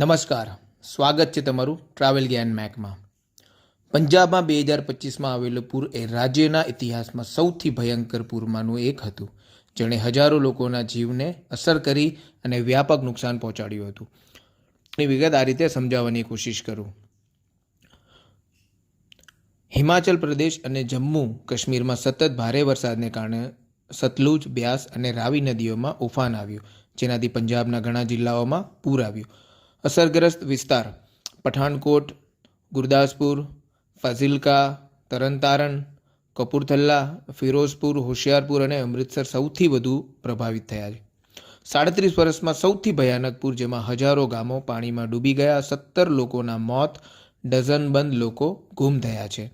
નમસ્કાર. સ્વાગત છે તમારું ટ્રાવેલ જ્ઞાન મેકમાં પંજાબમાં બે હજાર પચીસમાં આવેલું પૂર એ રાજ્યના ઇતિહાસમાં સૌથી ભયંકર પૂરમાંનું એક હતું. જેણે હજારો લોકોના જીવને અસર કરી અને વ્યાપક નુકસાન પહોંચાડ્યું હતું. એ વિગત આ રીતે સમજાવવાની કોશિશ કરું. હિમાચલ પ્રદેશ અને જમ્મુ કાશ્મીરમાં સતત ભારે વરસાદને કારણે સતલુજ, બ્યાસ અને રાવી નદીઓમાં ઉફાન આવ્યું. જેનાથી પંજાબના ઘણા જિલ્લાઓમાં પૂર આવ્યું. અસરગ્રસ્ત વિસ્તાર. પઠાણકોટ, ગુરદાસપુર, ફાઝિલકા તરનતારન કપૂરથલ્લા, ફિરોઝપુર, હોશિયારપુર અને અમૃતસર સૌથી વધુ પ્રભાવિત થયા છે. સાડત્રીસ વર્ષમાં સૌથી ભયાનક પૂર જેમાં હજારો ગામો પાણીમાં ડૂબી ગયા, સત્તર લોકોના મોત ડઝનબંધ લોકો ગુમ થયા છે.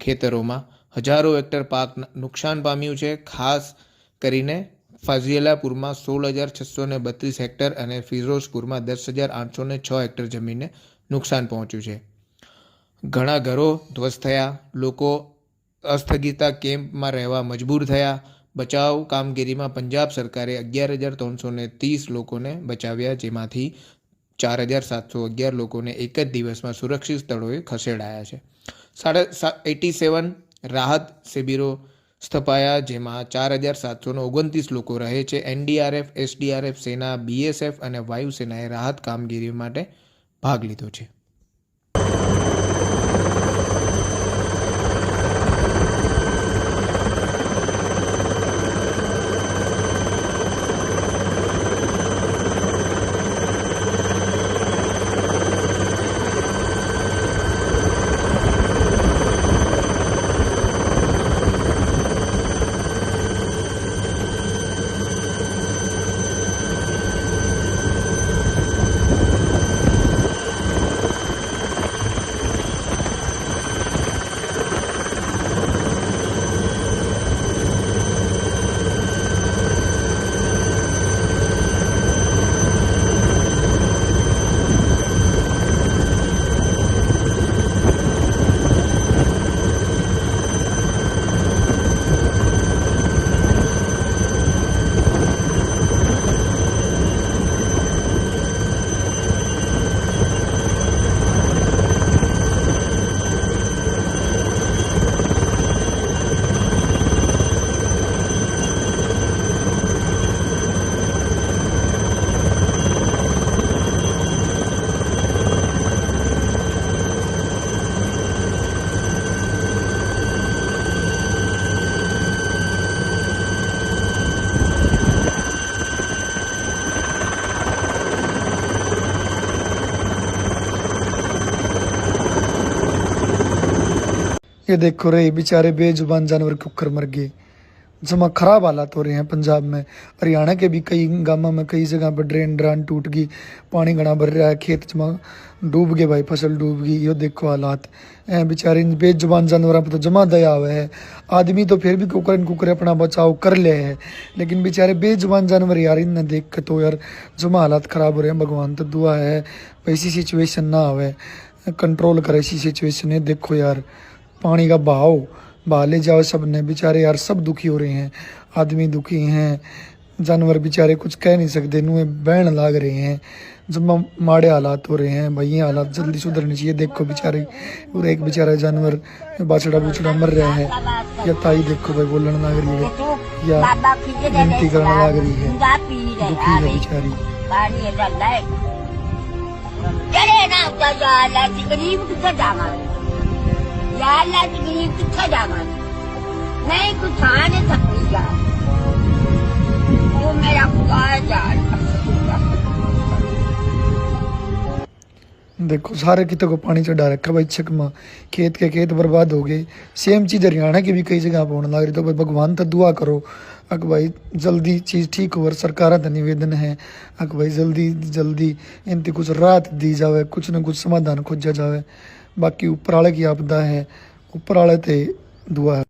ખેતરોમાં હજારો હેક્ટર પાક નુકસાન પામ્યું છે, ખાસ કરીને ફાઝિલાપુરમાં સોળ હજાર છસો ને બત્રીસ હેક્ટર અને ફિરોઝપુરમાં દસ હજાર આઠસો ને છ હેક્ટર જમીનને નુકસાન પહોંચ્યું છે. ઘણા ઘરો ધ્વસ્ત થયા, લોકો અસ્થગિતા કેમ્પમાં રહેવા મજબૂર થયા. બચાવ કામગીરીમાં પંજાબ સરકારે અગિયાર હજાર ત્રણસો ને ત્રીસ લોકોને બચાવ્યા, જેમાંથી ચાર હજાર સાતસો અગિયાર લોકોને એક જ દિવસમાં સુરક્ષિત સ્થળોએ ખસેડાયા છે. સાડા એટી સેવન રાહત શિબિરો સ્થપાયા, જેમાં ચાર હજાર સાતસોને ઓગણત્રીસ લોકો રહે છે. એનડીઆરએફ, એસડીઆરએફ સેના, બીએસએફ અને વાયુસેનાએ રાહત કામગીરી માટે ભાગ લીધો છે. ये देखो रे बेचारे बेजुबान जानवर कुकर मर गए। जमा खराब हालात हो रहे हैं पंजाब में। हरियाणा के भी कई गाँवों में कई जगह पर ड्रेन ड्रान टूट गई, पानी घना भर रहा है, खेत जमा डूब गए भाई, फ़सल डूब गई, ये देखो हालात। ऐ बेचारे बेजुबान जानवरों पर तो जमा दया हुआ है। आदमी तो फिर भी कुकर कुकर अपना बचाव कर ले है। लेकिन बेचारे बेजुबान जानवर यार इन्हें देख के तो यार जमा हालात खराब हो रहे हैं। भगवान तो दुआ है ऐसी सिचुएशन ना आवे। कंट्रोल करे ऐसी सिचुएशन है देखो यार। पानी का बहाव बहा ले जाओ सबने बेचारे, यार सब दुखी हो रहे हैं, आदमी दुखी हैं, जानवर बेचारे कुछ कह नहीं सकते, नुए बहन लाग रहे हैं, जब माड़े हालात हो रहे हैं भाई ये हालात जल्दी सुधरने चाहिए, देखो बेचारे, और एक बेचारा जानवर बाछड़ा बुछड़ा मर रहा है, या ताई देखो भाई बोलने लाग रही है, या विनती करने लाग रही है, दुखी है बेचारी। ਕਰੇ ਨਾ ਤਾਂ ਯਾ ਅੱਲਾ ਦੀ ਗਰੀਬ ਕਿੱਥੇ ਜਾਵਾਂਗੇ ਯਾ ਅੱਲਾ ਦੀ ਗਰੀਬ ਕਿੱਥੇ ਜਾਵਾਂਗੇ ਨਹੀਂ ਕੁਛ ਥਾਂ ਨਹੀਂ ਸਕਦੀ ਜਾ ਤੂੰ ਮੇਰਾ ਖੁਦਾ ਜਾ देखो सारे कितों को पानी चढ़ा रखा भाई छकमा खेत के खेत बर्बाद हो गए सेम चीज़ हरियाणा की भी कई जगह पे होने लग रही तो भाई भगवान तो दुआ करो अक भाई जल्दी चीज़ ठीक हो और सरकार का निवेदन है अक भाई जल्दी जल्दी इनती कुछ राहत दी जावे कुछ ना कुछ समाधान खोजा जावे ਬਾਕੀ ਉੱਪਰ ਵਾਲੇ ਕੀ ਆਪਦਾ ਹੈ? ਉੱਪਰ ਵਾਲੇ ਤੇ ਦੁਆ ਹੈ।